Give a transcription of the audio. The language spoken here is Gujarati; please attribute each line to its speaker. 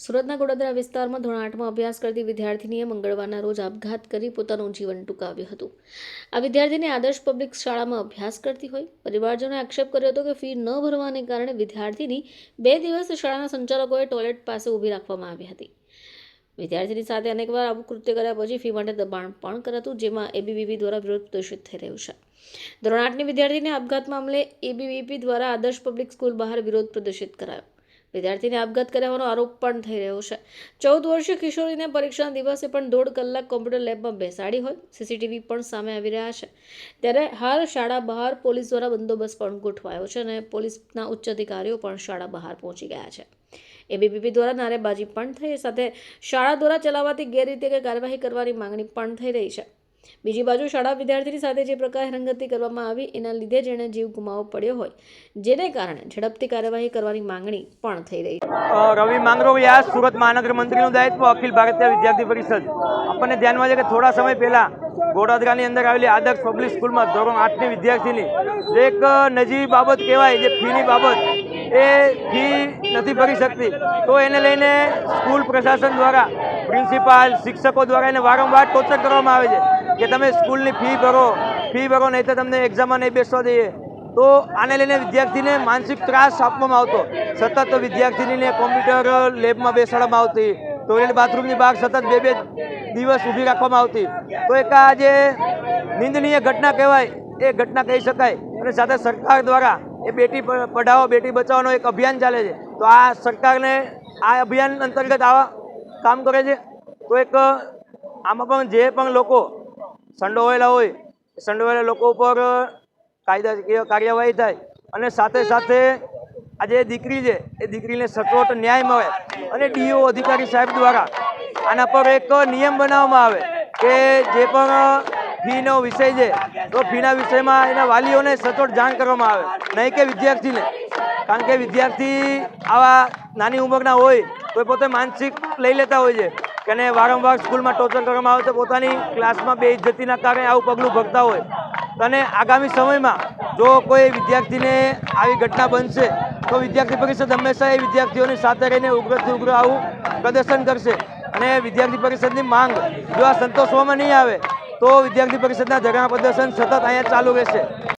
Speaker 1: સુરતના ગોડોદરા વિસ્તારમાં ધોરણ આઠમાં અભ્યાસ કરતી વિદ્યાર્થીનીએ મંગળવારના રોજ આપઘાત કરી પોતાનું જીવન ટૂંકાવ્યું હતું. આ વિદ્યાર્થીને આદર્શ પબ્લિક શાળામાં અભ્યાસ કરતી હોય. પરિવારજનોએ આક્ષેપ કર્યો હતો કે ફી ન ભરવાને કારણે વિદ્યાર્થીની બે દિવસ શાળાના સંચાલકોએ ટોયલેટ પાસે ઊભી રાખવામાં આવી હતી. વિદ્યાર્થીની સાથે અનેકવાર આવું કૃત્ય કર્યા પછી ફી માટે દબાણ પણ કરાતું, જેમાં એબીવીપી દ્વારા વિરોધ પ્રદર્શિત થઈ રહ્યું છે. ધોરણ આઠની વિદ્યાર્થીને આપઘાત મામલે એબીવીપી દ્વારા આદર્શ પબ્લિક સ્કૂલ બહાર વિરોધ પ્રદર્શિત કરાયો. વિદ્યાર્થીને આપઘાત કરાવવાનો આરોપ પણ થઈ રહ્યો છે. ચૌદ વર્ષીય કિશોરીને પરીક્ષાના દિવસે પણ દોઢ કલાક કોમ્પ્યુટર લેબમાં બેસાડી હોય, સીસીટીવી પણ સામે આવી રહ્યા છે. ત્યારે હાલ શાળા બહાર પોલીસ દ્વારા બંદોબસ્ત પણ ગોઠવાયો છે અને પોલીસના ઉચ્ચ અધિકારીઓ પણ શાળા બહાર પહોંચી ગયા છે. એબીપીપી દ્વારા નારેબાજી પણ થઈ સાથે શાળા દ્વારા ચલાવાતી ગેરરીતે કાર્યવાહી કરવાની માંગણી પણ થઈ રહી છે. બીજી બાજુ શાળા વિદ્યાર્થીની સાથે જે પ્રકારે રંગતી કરવામાં આવી, એના લીધે જેણે જીવ ગુમાવવો પડ્યો હોય, જેને કારણે ઝડપથી કાર્યવાહી કરવાની માંગણી પણ થઈ રહી છે.
Speaker 2: રવિ માંગરોળિયા સુરત મહાનગર મંત્રીનું દાયિત્વ, અખિલ ભારતીય વિદ્યાર્થી પરિષદ. આપણને ધ્યાનમાં છે કે થોડા સમય પહેલા ગોડાદરાની અંદર આવેલી આદર્શ પબ્લિક સ્કૂલમાં ધોરણ આઠની વિદ્યાર્થીની એક નજીવી બાબત કહેવાય, જે ફીની બાબત, એ ફી નથી ભરી શકતી. તો એને લઈને સ્કૂલ પ્રશાસન દ્વારા, પ્રિન્સિપાલ, શિક્ષકો દ્વારા એને વારંવાર ટોર્ચર કરવામાં આવે છે. કે તમે સ્કૂલની ફી ભરો ફી ભરો, નહીં તો તમને એક્ઝામમાં નહીં બેસવા દઈએ. તો આને લઈને વિદ્યાર્થીને માનસિક ત્રાસ આપવામાં આવતો. સતત વિદ્યાર્થીનીને કોમ્પ્યુટર લેબમાં બેસાડવામાં આવતી. ટોયલેટ બાથરૂમની બહાર સતત બે બે દિવસ ઊભી રાખવામાં આવતી. તો એક આ જે નિંદનીય ઘટના કહેવાય, એ ઘટના કહી શકાય. અને સાથે સરકાર દ્વારા એ બેટી પઢાઓ, બેટી બચાવવાનો એક અભિયાન ચાલે છે. તો આ સરકારને આ અભિયાન અંતર્ગત આવા કામ કરે છે. તો એક, આમાં પણ જે પણ લોકો સંડોવાયેલા હોય, સંડોવાયેલા લોકો ઉપર કાયદાકીય કાર્યવાહી થાય. અને સાથે સાથે આ જે દીકરી છે, એ દીકરીને સચોટ ન્યાય મળે. અને ડીઓ અધિકારી સાહેબ દ્વારા આના પર એક નિયમ બનાવવામાં આવે કે જે પણ ફીનો વિષય છે, તો ફીના વિષયમાં એના વાલીઓને સચોટ જાણ કરવામાં આવે. નહીં કે વિદ્યાર્થીને. કારણ કે વિદ્યાર્થી આવા નાની ઉંમરના હોય, તો પોતે માનસિક લઈ લેતા હોય છે. કે અને વારંવાર સ્કૂલમાં ટોર્ચર કરવામાં આવે તો પોતાની ક્લાસમાં બે ઇજ્જતીના કારણે આવું પગલું ભરતા હોય. અને આગામી સમયમાં જો કોઈ વિદ્યાર્થીને આવી ઘટના બનશે, તો વિદ્યાર્થી પરિષદ હંમેશા એ વિદ્યાર્થીઓની સાથે રહીને ઉગ્રથી ઉગ્ર આવું પ્રદર્શન કરશે. અને વિદ્યાર્થી પરિષદની માંગ જો આ સંતોષવામાં નહીં આવે, તો વિદ્યાર્થી પરિષદના ધરણા પ્રદર્શન સતત અહીંયા ચાલુ રહેશે.